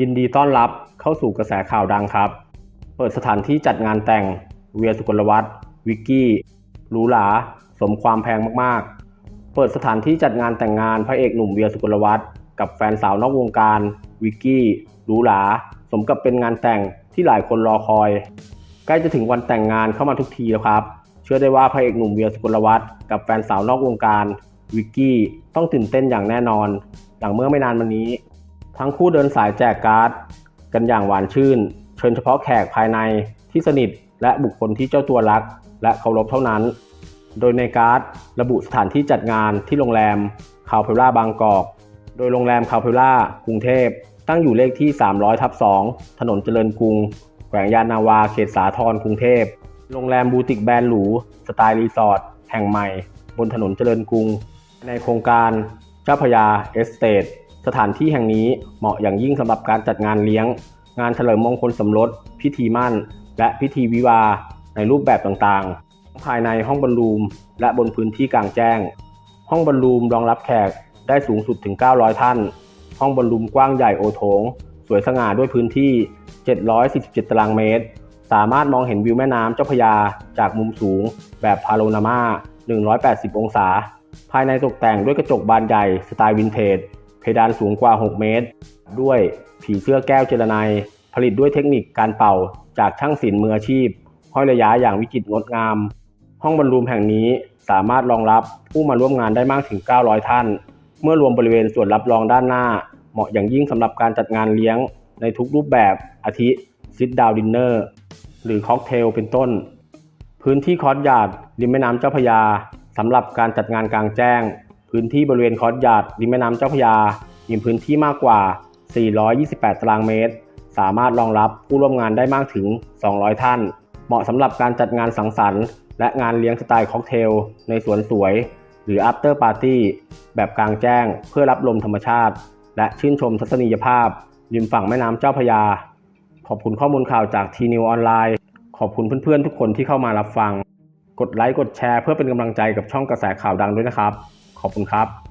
ยินดีต้อนรับเข้าสู่กระแสข่าวดังครับ เปิดสถานที่จัดงานแต่งเวียสุกลวัฒน์วิกกี้หรูหราสมความแพงมากๆ เปิดสถานที่จัดงานแต่งงานพระเอกหนุ่มเวียสุกลวัฒน์กับแฟนสาวนอกวงการวิกกี้หรูหราสมกับเป็นงานแต่งที่หลายคนรอคอย ใกล้จะถึงวันแต่งงานเข้ามาทุกทีแล้วครับ เชื่อได้ว่าพระเอกหนุ่มเวียสุกลวัฒน์กับแฟนสาวนอกวงการวิกกี้ต้องตื่นเต้นอย่างแน่นอน หลังเมื่อไม่นานมานี้ ทั้งคู่เดินสายแจกการ์ด กันอย่างหวานชื่น เชิญเฉพาะแขกภายในที่สนิทและบุคคลที่เจ้าตัวรัก และเคารพเท่านั้น โดยในการ์ดระบุสถานที่จัดงานที่โรงแรมคาวเพล่าบางกอก โดยโรงแรมคาวเพล่ากรุงเทพ ตั้งอยู่เลขที่ 300ทับ2ถนนเจริญกรุง แขวงยานนาวาเขตสาทรกรุงเทพ โรงแรมบูติกแบรนด์หรูสไตล์รีสอร์ทแห่งใหม่ บนถนนเจริญกรุง ในโครงการเจ้าพยาเอสเตท สถานที่แห่งนี้เหมาะอย่างยิ่งสำหรับการจัดงานเลี้ยง งานเฉลิมมงคลสมรส พิธีมั่น และพิธีวิวาในรูปแบบต่างๆ ภายในห้องบอลลูม และบนพื้นที่กลางแจ้ง ห้องบอลลูมรองรับแขกได้สูงสุดถึง 900 ท่าน ห้องบอลลูมกว้างใหญ่โอโถง สวยสง่าด้วยพื้นที่ 747 ตารางเมตร สามารถมองเห็นวิวแม่น้ำเจ้าพระยาจากมุมสูง แบบพาโรนามา180 องศา ภายในตกแต่งด้วยกระจกบานใหญ่สไตล์วินเทจ ดานสูงกว่า 6 เมตร ด้วยผีเสื้อแก้วเจรไนยผลิตด้วยเทคนิคการเป่าจากช่างศิลป์มืออาชีพ ห้อยระยะอย่างวิจิตรงดงาม ห้องบรรลูมแห่งนี้สามารถรองรับผู้มาร่วมงานได้มากถึง 900 ท่าน เมื่อรวมบริเวณส่วนรับรองด้านหน้า เหมาะอย่างยิ่งสำหรับการจัดงานเลี้ยงในทุกรูปแบบอาทิซิดดาวดินเนอร์หรือค็อกเทลเป็นต้น พื้นที่คอร์ทยาดริมแม่น้ำเจ้าพยาสำหรับการจัดงานกลางแจ้ง พื้นที่บริเวณคอร์ทยาร์ดริมแม่น้ำเจ้าพระยา มีพื้นที่มากกว่า 428 ตารางเมตร สามารถรองรับผู้ร่วมงานได้มากถึง 200 ท่าน เหมาะสำหรับการจัดงานสังสรรค์ และงานเลี้ยงสไตล์ค็อกเทล ในสวนสวย หรือ after party แบบกลางแจ้งเพื่อรับลมธรรมชาติ และชื่นชมทัศนียภาพริมฝั่งแม่น้ำเจ้าพระยา ขอบคุณข้อมูลข่าวจากทีนิวออนไลน์ ขอบคุณเพื่อนๆทุกคนที่เข้ามารับฟัง กดไลค์กดแชร์เพื่อเป็นกำลังใจกับช่องกระแสข่าวดังด้วยนะครับ ขอบคุณครับ